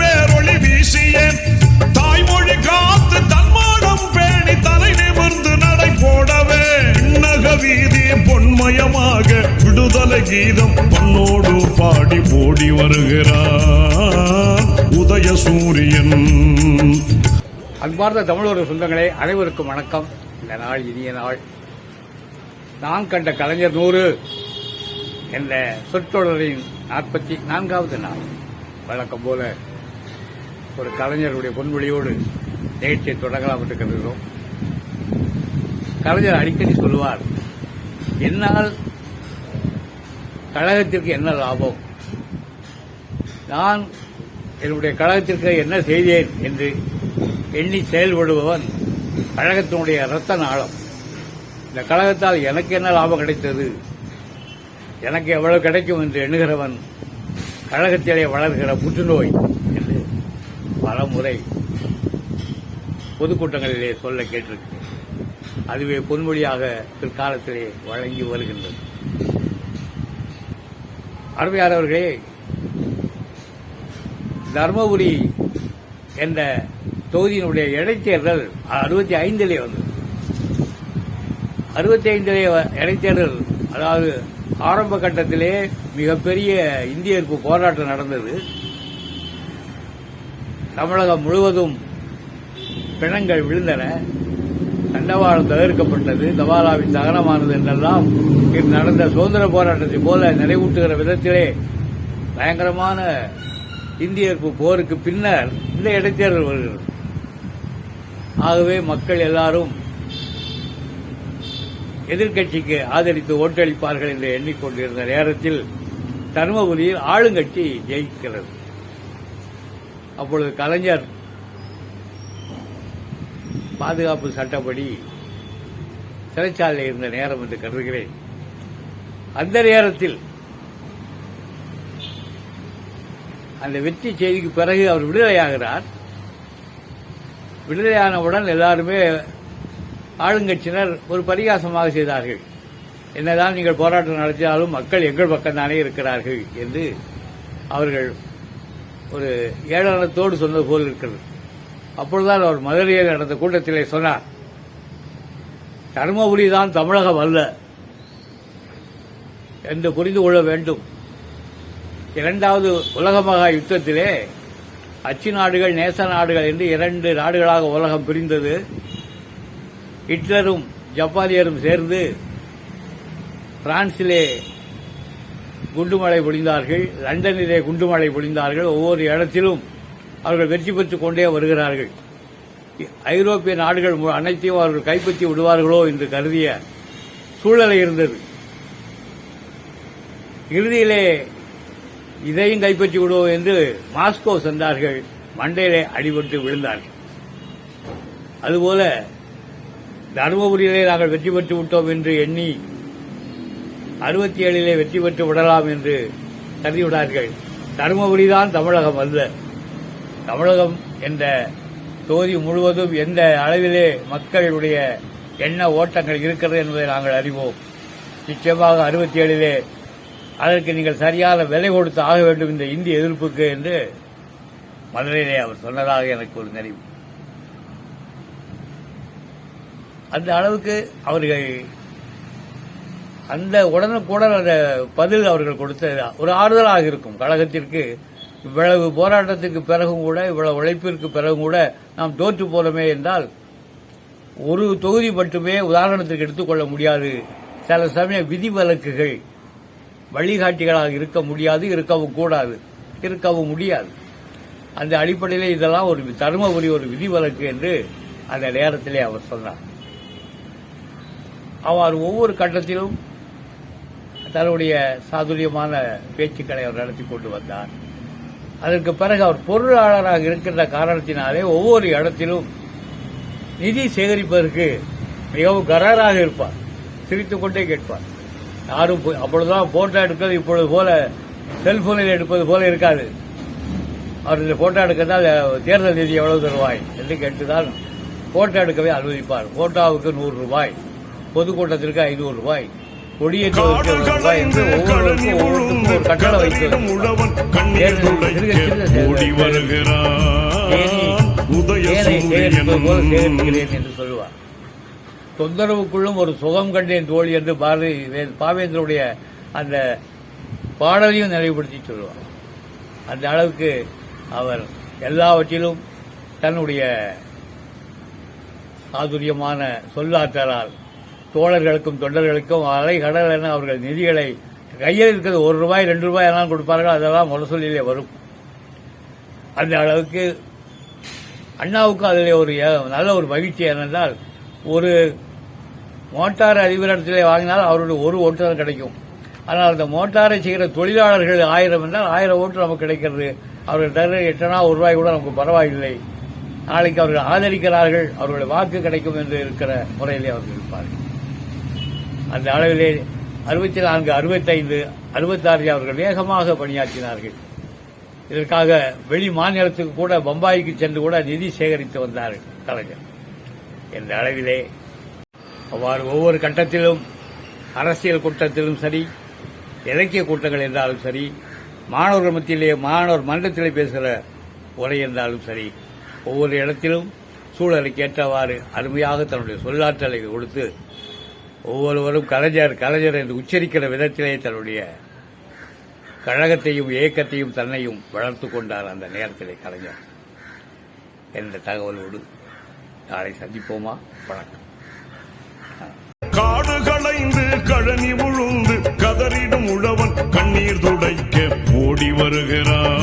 பேரொளி வீசிய தாய்மொழி காத்து தன்மானம் பேணி தலை நிமிர்ந்து நடை போடவே. இன்னக பொன்மயமாக விடுதலை கீதம் பண்ணோடு பாடி ஓடி வருகிறார் உதய சூரியன் அன்பார்ந்த தமிழோட சொந்தங்களே அனைவருக்கும் வணக்கம். இந்த நாள் இனிய நாள். நான் கண்ட கலைஞர் நூறு என்ற சொற்றொடரின் நாற்பத்தி நான்காவது நாள். வழக்கம் போல ஒரு கலைஞருடைய பொன்மொழியோடு நிகழ்ச்சியை தொடங்கலாம் என்று கருதுகிறோம் கலைஞர் அடிக்கடி சொல்லுவார் என்னால் கழகத்திற்கு என்ன லாபம்? நான் என்னுடைய கழகத்திற்கு என்ன செய்தேன் என்று எண்ணி செயல்படுபவன் கழகத்தினுடைய இரத்த நாளம். இந்த கழகத்தால் எனக்கு என்ன லாபம் கிடைத்தது? எனக்கு எவ்வளவு கிடைக்கும் என்று எண்ணுகிறவன் கழகத்திலே வளர்கிற புற்றுநோய். பலமுறை பொதுக்கூட்டங்களிலே சொல்ல கேட்டிருக்கிறேன். அதுவே பொன்மொழியாக பிற்காலத்திலே வழங்கி வருகின்றது. அருமையானவர்களே தர்மபுரி என்ற தொகுதியினுடைய இடைத்தேர்தல் அறுபத்தி ஐந்திலே வந்தது. அறுபத்தி ஐந்திலே இடைத்தேர்தல் அதாவது ஆரம்ப கட்டத்திலே மிகப்பெரிய இந்திய எதிர்ப்பு போராட்டம் நடந்தது. தமிழகம் முழுவதும் பிணங்கள் விழுந்தன. தண்டவாளம் தவிர்க்கப்பட்டது தபாலாவின் தகனமானது என்றெல்லாம் இது நடந்த சுதந்திர போராட்டத்தை போல நினைவூட்டுகிற விதத்திலே பயங்கரமான இந்திய போருக்கு பின்னர் இந்த இடைத்தேர்தல் வருகிறது. ஆகவே மக்கள் எல்லாரும் எதிர்க்கட்சிக்கு ஆதரித்து ஓட்டளிப்பார்கள் என்று எண்ணிக்கொண்டிருந்த நேரத்தில் தருமபுரியில் ஆளுங்கட்சி ஜெயிக்கிறது. அப்பொழுது கலைஞர் பாதுகாப்பு சட்டப்படி சிறைச்சாலையில் இருந்த நேரம் என்று கருதுகிறேன். அந்த நேரத்தில் அந்த வெற்றி செய்திக்கு பிறகு அவர் விடுதலையாகிறார். விடுதலையானவுடன் எல்லாருமே ஆளுங்கட்சியினர் ஒரு பரிகாசமாக செய்தார்கள். என்னதான் நீங்கள் போராட்டம் நடத்தினாலும் மக்கள் எங்கள் பக்கம்தானே இருக்கிறார்கள் என்று அவர்கள் ஒரு ஏளனத்தோடு சொன்னது போல் இருக்கிறது. அப்பொழுதுதான் அவர் மதுரையில் நடந்த கூட்டத்திலே சொன்னார் தருமபுரி தான் தமிழகம் அல்ல என்று புரிந்து கொள்ள வேண்டும். இரண்டாவது உலக மகா யுத்தத்திலே அச்சு நாடுகள் நேச நாடுகள் என்று இரண்டு நாடுகளாக உலகம் பிரிந்தது. ஹிட்லரும் ஜப்பானியரும் சேர்ந்து பிரான்சிலே குண்டுமழை பொழிந்தார்கள் லண்டனிலே குண்டுமழை பொழிந்தார்கள் ஒவ்வொரு இடத்திலும் அவர்கள் வெற்றி பெற்றுக் கொண்டே வருகிறார்கள். ஐரோப்பிய நாடுகள் அனைத்தையும் அவர்கள் கைப்பற்றி விடுவார்களோ என்று கருதிய சூழலை இருந்தது. இறுதியிலே இதையும் கைப்பற்றி விடுவோம் என்று மாஸ்கோ சென்றார்கள். மண்டையிலே அடிபட்டு விழுந்தார்கள். அதுபோல தருமபுரியிலே நாங்கள் வெற்றி பெற்று விட்டோம் என்று எண்ணி அறுபத்தி ஏழிலே வெற்றி பெற்று விடலாம் என்று கருதிவிடார்கள் தருமபுரி தான் தமிழகம் அல்ல. தமிழகம் என்ற தொகுதி முழுவதும் எந்த அளவிலே மக்களுடைய என்ன ஓட்டங்கள் இருக்கிறது என்பதை நாங்கள் அறிவோம். நிச்சயமாக அறுபத்தி ஏழிலே அதற்கு நீங்கள் சரியான விலை கொடுத்து ஆக வேண்டும் இந்த இந்திய எதிர்ப்புக்கு என்று மதுரையிலே அவர் சொன்னதாக எனக்கு ஒரு நினைவு அந்த அளவுக்கு அவர்கள் அந்த உடனுக்குடன் அந்த பதில் அவர்கள் கொடுத்த ஒரு ஆறுதலாக இருக்கும். கழகத்திற்கு இவ்வளவு போராட்டத்துக்கு பிறகும் கூட இவ்வளவு உழைப்பிற்கு பிறகும் கூட நாம் தோற்று போறோமே என்றால் ஒரு தொகுதி மட்டுமே உதாரணத்திற்கு எடுத்துக்கொள்ள முடியாது. சில சமய விதிவிலக்குகள் வழிகாட்டிகளாக இருக்க முடியாது இருக்கவும் கூடாது இருக்கவும் முடியாது. அந்த அடிப்படையில் இதெல்லாம் ஒரு தருமபுரி ஒரு விதிவிலக்கு என்று அந்த நேரத்திலே அவர் சொன்னார். அவர் ஒவ்வொரு கட்டத்திலும் தன்னுடைய சாதுரியமான பேச்சுக்களை அவர் நடத்தி கொண்டு வந்தார். அதற்கு பிறகு அவர் பொருளாளராக இருக்கின்ற காரணத்தினாலே ஒவ்வொரு இடத்திலும் நிதி சேகரிப்பதற்கு மிகவும் கராராக இருப்பார். சிரித்துக்கொண்டே கேட்பார். யாரும் அப்பொழுதுதான் போட்டோ எடுக்கிறது இப்பொழுது போல செல்போனில் எடுப்பது போல இருக்காது. அவர் இந்த போட்டோ எடுக்கிறதால் தேர்தல் நிதி எவ்வளவு தருவாய்? என்று கேட்டுதான் போட்டோ எடுக்கவே அனுமதிப்பார். போட்டோவுக்கு நூறு ரூபாய் பொதுக்கூட்டத்திற்கு ஐநூறு ரூபாய். சொல்லுவார். தொந்தரவுக்குள்ளும் ஒரு சுகம் கண்டேன் தோழி என்று பாரதி பாவேந்தருடைய அந்த பாடலையும் நினைவுபடுத்தி சொல்லுவார். அந்த அளவுக்கு அவர் எல்லாவற்றிலும் தன்னுடைய சாதுரியமான சொல்லாற்றலால் தோழர்களுக்கும் தொண்டர்களுக்கும் அலை கடல் என அவர்கள் நிதிகளை கையில் இருக்கிறது. ஒரு ரூபாய் ரெண்டு ரூபாய் எல்லாம் கொடுப்பார்கள் அதெல்லாம் முரசொலியிலே வரும். அந்த அளவுக்கு அண்ணாவுக்கு அதில் ஒரு நல்ல ஒரு மகிழ்ச்சி என்னென்றால் ஒரு மோட்டார் அதிபரிடத்திலே வாங்கினால் அவருடைய ஒரு ஓட்டு தான் கிடைக்கும். ஆனால் அந்த மோட்டாரை செய்கிற தொழிலாளர்கள் ஆயிரம் என்றால் ஆயிரம் ஓட்டு நமக்கு கிடைக்கிறது. அவர்கள் தர எட்டனா ஒரு ரூபாய் கூட நமக்கு பரவாயில்லை. நாளைக்கு அவர்கள் ஆதரிக்கிறார்கள். அவர்களுடைய வாக்கு கிடைக்கும் என்று இருக்கிற முறையிலே அவர்கள் இருப்பார்கள். அந்த அளவிலே அறுபத்தி நான்கு அறுபத்தைந்து அறுபத்தாறு அவர்கள் வேகமாக பணியாற்றினார்கள். இதற்காக வெளி மாநிலத்துக்கு கூட பம்பாய்க்கு சென்று கூட நிதி சேகரித்து வந்தார்கள் கலைஞர். என்ற அளவிலே அவ்வாறு ஒவ்வொரு கட்டத்திலும் அரசியல் கூட்டத்திலும் சரி இலக்கிய கூட்டங்கள் என்றாலும் சரி மாணவர்கள் மத்தியிலே மாணவர் மன்றத்திலே பேசுகிற உரை என்றாலும் சரி ஒவ்வொரு இடத்திலும் சூழலுக்கு ஏற்றவாறு அருமையாக தன்னுடைய சொல்லாற்றலை கொடுத்து ஒவ்வொருவரும் கலைஞர் கலைஞர் என்று உச்சரிக்கிற விதத்திலே தன்னுடைய கழகத்தையும் இயக்கத்தையும் தன்னையும் வளர்த்து கொண்டார் அந்த நேரத்திலே கலைஞர். என்ற தகவலோடு நாளை சந்திப்போமா? வணக்கம். காடு களைந்து கழனி உழுந்து கதறிடும் உழவன் கண்ணீர் துடைக்க ஓடி வருகிறான்